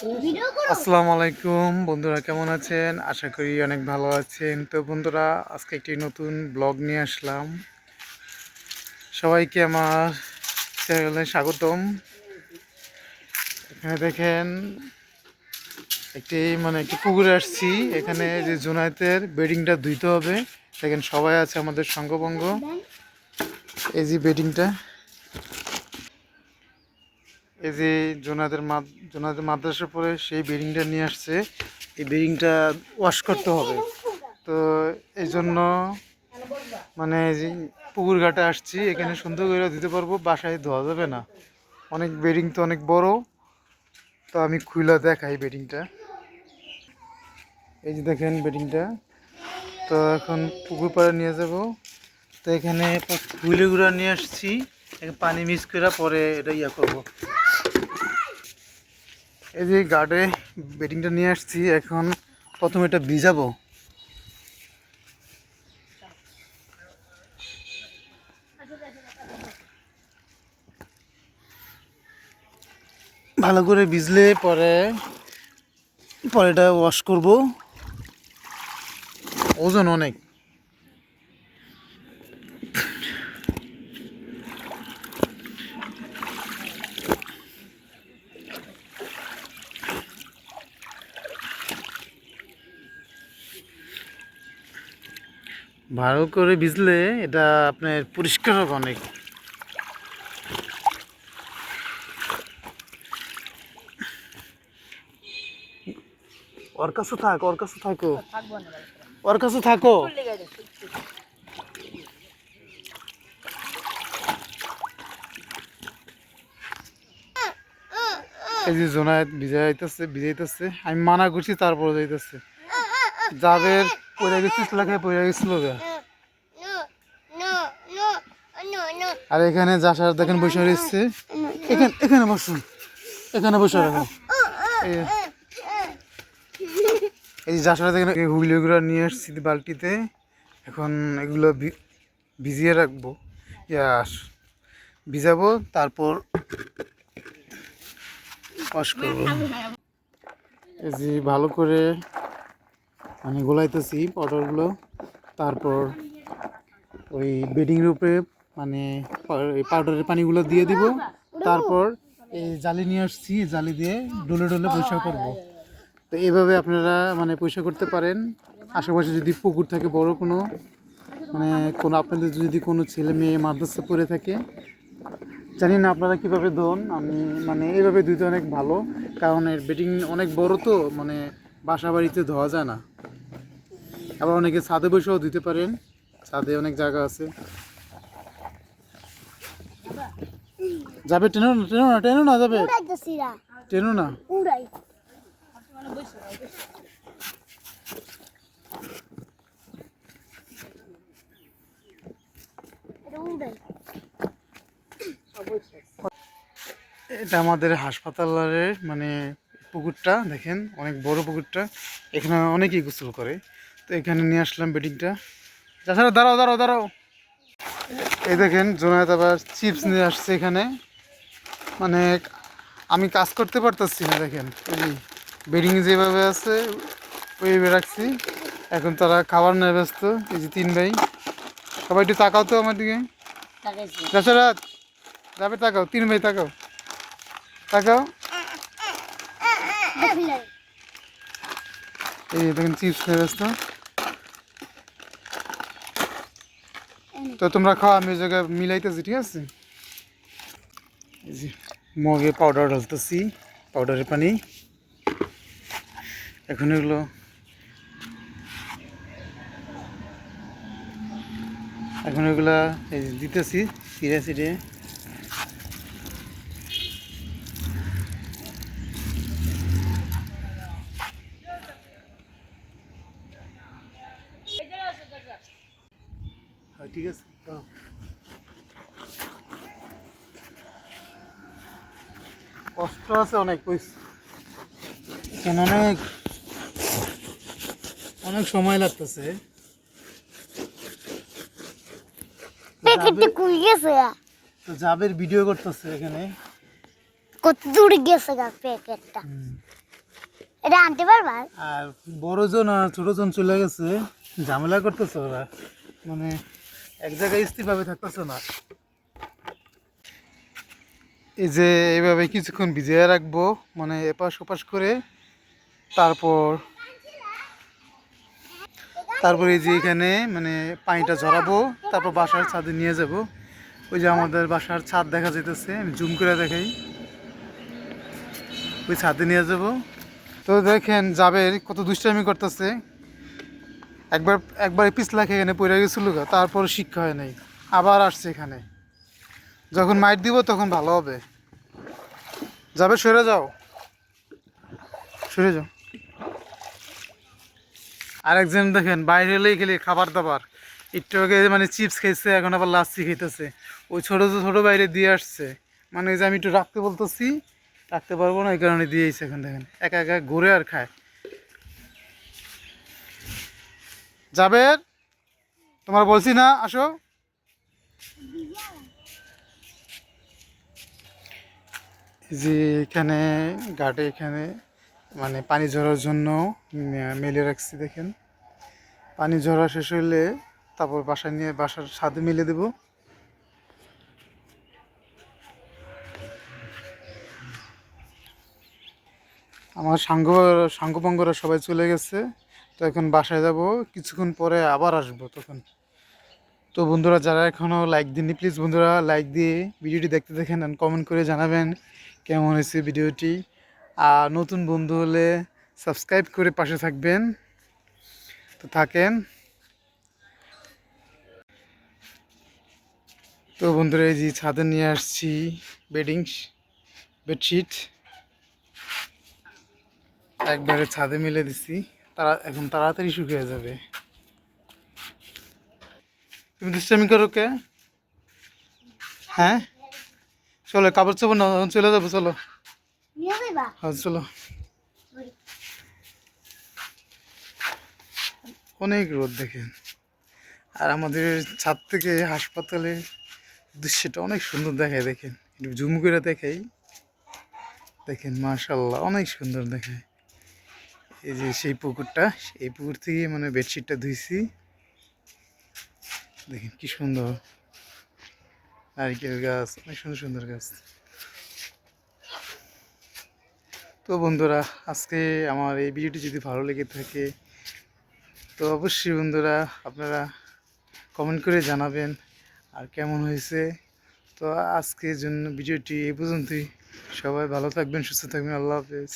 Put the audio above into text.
আসসালামু আলাইকুম, বন্ধুরা কেমন আছেন? আশা করি অনেক ভালো আছেন। তো বন্ধুরা, আজকে একটি নতুন ব্লগ নিয়ে আসলাম। সবাইকে আমার চ্যানেলে স্বাগতম। এখানে দেখেন, একটি মানে একটি পুকুরে আসছি। এখানে যে জোনায়েতের বেডিংটা ধুইতে হবে। দেখেন সবাই আছে আমাদের সঙ্গভঙ্গ। এই যে বেডিংটা। এই যে জোনাদের জোনাদের মাদ্রাসার পরে সেই বেডিংটা নিয়ে আসছে, এই বেডিংটা ওয়াশ করতে হবে। তো এই জন্য মানে এই যে পুকুর ঘাটে আসছি, এখানে সুন্দর করে দিতে পারব, বাসায় ধোয়া যাবে না। অনেক বেডিং তো অনেক বড়, তো আমি খুলে দেখাই বেডিংটা এই যে দেখেন বেডিংটা তো এখন পুকুর পাড়ে নিয়ে যাব। তো এখানে ফুলে গুঁড়া নিয়ে আসছি পানি মিক্স করে পরে এটা ইয়া করব। এই যে গার্ডে বেডিংটা নিয়ে আসছি, এখন প্রথমে এটা ভিজাবো। ভালো করে ভিজলে পরে পরে এটা ওয়াশ করব। ওজন অনেক। ভালো করে ভিজলে এটা আপনার পরিষ্কার হবে অনেক। ওর কাছে থাক, ওর কাছে থাকো। ওর কাছে থাকো। এই যে জোনায়েত ভিজাইতেছে ভিজাইতেছে। আমি মানা করছি, তারপরে যাইতেছে। যাবের পড়ে গেছিস লেখায় পড়ে গেছিল আর এখানে যাসার দেখেন বসে রয়েছে। এখানে এখানে বসুন। এখানে বসে রাখো এই- এই যে দেখেন, এই হুইলগুলো নিয়ে আসছি বালতিতে। এখন এগুলো ভিজিয়ে রাখব। ইয়াস ভিজাবো, তারপর এই যে ভালো করে মানে গোলাইতেছি পাউডারগুলো তারপর ওই বেডিংয়ের উপরে মানে পাউডারের পানিগুলো দিয়ে দিব। তারপর এই জালি নিয়ে আসছি জালি দিয়ে ডলে ডলে পরিষ্কার করব। তো এইভাবে আপনারা মানে পরিষ্কার করতে পারেন। আশেপাশে যদি পুকুর থাকে, বড় কোনো মানে কোনো আপনাদের যদি কোনো ছেলে মেয়ে মাদ্রাসা পড়ে থাকে, জানি না আপনারা কীভাবে দোন। আমি মানে এইভাবে ধুইতে অনেক ভালো, কারণ এর বেডিং অনেক বড় তো মানে বাসা বাড়িতে ধোয়া যায় না। আবার অনেকে ছাদে বসেও দিতে পারেন। ছাদে অনেক জায়গা আছে। যাবে টেনো না টেনো না টেনো না যাবে। টেনো না। এটা আমাদের হাসপাতালের মানে পুকুরটা দেখেন অনেক বড় পুকুরটা। এখানে অনেকেই গোসল করে। তো এখানে নিয়ে আসলাম বেডিংটা। তাছাড়া দাঁড়াও দাঁড়াও দাঁড়াও। এই দেখেন জোনায়েত আবার চিপস নিয়ে আসছে এখানে। মানে আমি কাজ করতে পারতেছি না দেখেন। এই বেডিং যেভাবে আছে ওইভাবে রাখছি। এখন তারা খাবার নেয় ব্যস্ত এই যে তিন ভাই। সবাই একটু তাকাও তো আমার দিকে। তাছাড়া যাবে তাকাও তিন ভাই তাকাও। তাকাও। এই দেখেন চিপস খেয়ে ব্যস্ত। তো তোমরা খাও, আমি জায়গায় মিলাইতেছি, ঠিক আছে? মগে পাউডার ঢালতেছি পাউডারের পানি। এখন এগুলো এখন এগুলা দিতেছি সিরে সিরে ঠিক আছে। কষ্ট আছে অনেক অনেক অনেক সময় লাগতেছে? জাবের ভিডিও করতেছে এখানে। কত দূর গেছে গা প্যাকেটটা। এটা আনতে পারবা? আর বড়জন আর ছোটজন চলে গেছে ঝামেলা করতেছে ওরা। মানে এক জায়গায় স্থিরভাবে থাকতেছে না। এই যে এইভাবে কিছুক্ষণ ভিজিয়ে রাখব মানে এপাশ ওপাশ করে, তারপর তারপর এই যে এখানে মানে পানিটা ঝরাবো, তারপর বাসার ছাদে নিয়ে যাব। ওই যে আমাদের বাসার ছাদ দেখা যেতেছে আমি জুম করে দেখাই। ওই ছাদে নিয়ে যাব। তো দেখেন, জাবের কত দুষ্টামি করতেছে। একবার একবার পিছলা খেয়ে এখানে পড়ে গেছিল তারপর শিক্ষা হয় নাই। আবার আসছে এখানে। যখন মাইট দিব তখন ভালো হবে। যাবে, সরে যাও। সরে যাও। আরেকজন দেখেন, বাইরে এলেই গেলে খাবার দাবার একটু আগে মানে চিপস খাইছে, এখন আবার লাচ্ছি খাইতেছে। ওই ছোটো ছোটো বাইরে দিয়ে আসছে। মানে যে আমি একটু রাখতে বলতেছি, রাখতে পারব না, এই কারণে দিয়েছে এখন দেখেন। একা একা ঘুরে আর খায়। যাবে তোমার বলছি না, আসো। যে এখানে, ঘাটে এখানে মানে পানি ঝরার জন্য মেলে রাখছি, দেখেন। পানি ঝরা শেষ হইলে তারপর বাসায় নিয়ে, বাসার ছাদে মেলে দেব। আমার সাঙ্গ, সাঙ্গপাঙ্গরা সবাই চলে গেছে। তো এখন বাসায় যাব, কিছুক্ষণ পরে আবার আসব তখন। তো বন্ধুরা, যারা এখনও লাইক দিননি প্লিজ বন্ধুরা লাইক দিয়ে ভিডিওটি দেখতে দেখেন আর কমেন্ট করে জানাবেন কেমন হয়েছে ভিডিওটি। আর নতুন বন্ধু হলে সাবস্ক্রাইব করে পাশে থাকবেন। তো থাকেন। তো বন্ধুরা, এই যে ছাদে নিয়ে আসছি বেডিং বেডশিট একবারে ছাদে মিলে দিছি। তারা এখন তাড়াতাড়ি শুকিয়ে যাবে। তুমি দুষ্টামি করো কে? হ্যাঁ? চলো কাপড় চোপড় না চলে যাব চলো। হ্যাঁ চলো। অনেক রোদ দেখেন। আর আমাদের ছাদ থেকে হাসপাতালে দৃশ্যটা অনেক সুন্দর দেখায় দেখেন। একটু জুম করে দেখাই। দেখেন মাশাল্লাহ অনেক সুন্দর দেখায়। এই যে সেই পুকুরটা, এই পুকুর থেকে মানে বেডশিটটা ধুইছি। দেখেন কি সুন্দর। নারিকেল গাছ, অনেক সুন্দর সুন্দর গাছ। তো বন্ধুরা, আজকে আমার এই ভিডিওটি যদি ভালো লেগে থাকে, তো অবশ্যই বন্ধুরা আপনারা কমেন্ট করে জানাবেন আর কেমন হয়েছে। তো আজকের জন্য ভিডিওটি এই পর্যন্তই। সবাই ভালো থাকবেন, সুস্থ থাকবেন। আল্লাহ হাফেজ।